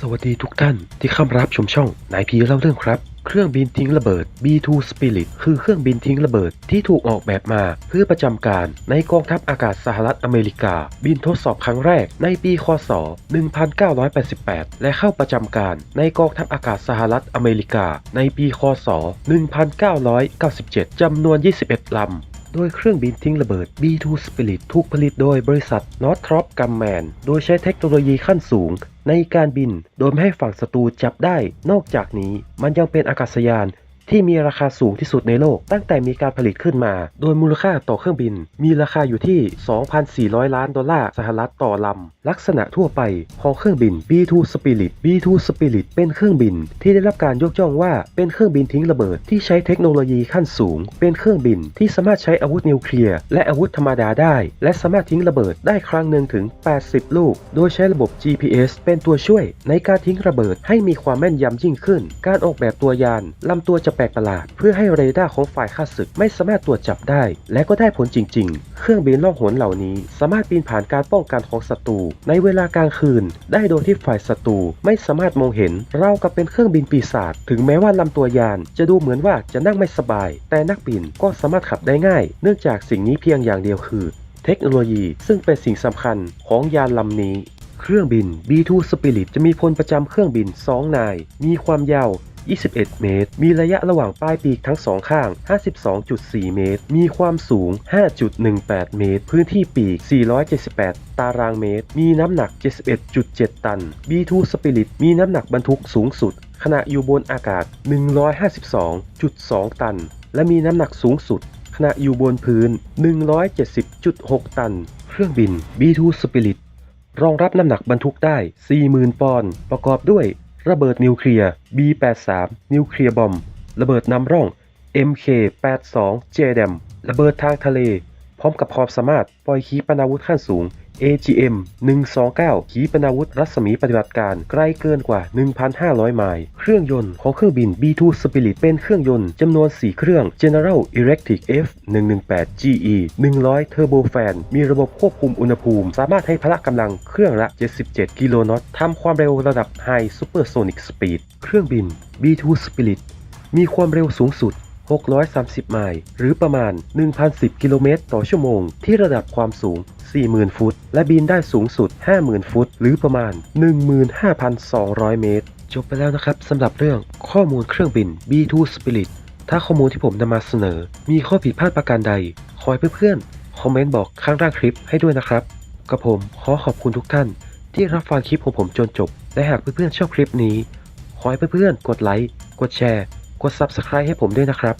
สวัสดีทุกท่านที่เข้ารับชมช่องนายพีเล่าเรื่องครับ เครื่องบินทิ้งระเบิด B2 Spirit คือเครื่องบินทิ้งระเบิดที่ถูกออกแบบมาเพื่อประจำการในกองทัพอากาศสหรัฐอเมริกา บินทดสอบครั้งแรกในปีคศ 1988 และเข้าประจำการในกองทัพอากาศสหรัฐอเมริกาในปีคศ 1997จำนวน 21ลำ โดยเครื่องบินทิ้งระเบิด B2 Spirit ถูกผลิตโดยบริษัท Northrop Grumman โดยใช้เทคโนโลยีขั้นสูง ในการบิน โดยไม่ให้ฝั่งศัตรูจับได้ นอกจากนี้มันยังเป็นอากาศยาน ที่มีราคาสูงที่สุดในโลก ตั้งแต่มีการผลิตขึ้นมา โดยมูลค่าต่อเครื่องบิน มีราคาอยู่ที่ 2,400 ล้านดอลลาร์สหรัฐต่อลำ ลักษณะทั่วไปของเครื่องบิน B2 Spirit B2 Spirit เป็นเครื่องบินที่ได้รับการยกย่องว่าเป็นเครื่องบินทิ้งระเบิดที่ใช้เทคโนโลยีขั้นสูง เป็นเครื่องบินที่สามารถใช้อาวุธนิวเคลียร์และอาวุธธรรมดาได้ และสามารถทิ้งระเบิดได้ครั้งหนึ่งถึง 80 ลูก โดยใช้ระบบ GPS เป็นตัวช่วย ในการทิ้งระเบิดให้มีความแม่นยำยิ่งขึ้น การออกแบบตัวยานลำตัวจะแปลกประหลาด เพื่อให้เรดาร์ของฝ่ายข้าศึกไม่สามารถตรวจจับได้ และก็ได้ผลจริง ๆ เครื่องบินล่องหนเหล่านี้ สามารถบินผ่านการป้องกันของศัตรู ในเวลากลางคืน ได้โดยที่ฝ่ายศัตรูไม่สามารถมองเห็นเรากับเป็นเครื่องบินปีศาจถึงแม้ว่าลำตัวยาน จะดูเหมือนว่าจะนั่งไม่สบาย แต่นักบินก็สามารถขับได้ง่าย เนื่องจากสิ่งนี้เพียงอย่างเดียวคือ เทคโนโลยีซึ่งเป็นสิ่งสำคัญของยานลำนี้ เครื่องบิน B2 Spirit จะมีพลประจำเครื่องบิน 2 นาย มีความยาว 21 เมตร มีระยะระหว่างปลายปีกทั้งสองข้าง 52.4 เมตร มีความสูง 5.18 เมตร พื้นที่ปีก 478 ตารางเมตร มีน้ำหนัก 71.7 ตัน B2 Spirit มีน้ำหนักบรรทุกสูงสุด ขณะอยู่บนอากาศ 152.2 ตัน และมีน้ำหนักสูงสุด ขณะอยู่บนพื้น 170.6 ตัน เครื่องบิน B2 Spirit รองรับน้ำหนักบรรทุกได้ 40,000 ปอนด์ ประกอบด้วย ระเบิดนิวเคลียร์ B83 นิวเคลียร์บอมระเบิดนำร่อง MK82 JDAM ระเบิดทางทะเล พร้อมกับความสามารถปล่อยขีปนาวุธขั้นสูง AGM 129 ขีปนาวุธรัศมีปฏิบัติการไกลเกินกว่า 1,500 ไมล์เครื่องยนต์ของเครื่องบิน B2 Spirit เป็นเครื่องยนต์จำนวน 4 เครื่อง General Electric F118 GE 100 Turbofan มีระบบควบคุมอุณหภูมิ สามารถให้พละกำลังเครื่องละ 77 กิโลนอตทำความเร็วระดับ High Supersonic Speed เครื่องบิน B2 Spirit มีความเร็วสูงสุด 630 ไมล์ หรือประมาณ 1,010 กิโลเมตรต่อชั่วโมง ที่ระดับความสูง 40,000 ฟุต และบินได้สูงสุด 50,000 ฟุต หรือประมาณ 15,200 เมตร จบไปแล้วนะครับสำหรับเรื่องข้อมูลเครื่องบิน B2 Spirit ถ้าข้อมูลที่ผมนำมาเสนอ มีข้อผิดพลาดประการใด ขอให้เพื่อนๆ คอมเมนต์บอกข้างล่างคลิปให้ด้วยนะครับกับผมขอขอบคุณทุกท่าน ที่รับฟังคลิปของผมจนจบ และหากเพื่อนๆชอบคลิปนี้ ขอให้เพื่อนๆกดไลค์ กดแชร์ กด Subscribe ให้ผมด้วยนะครับ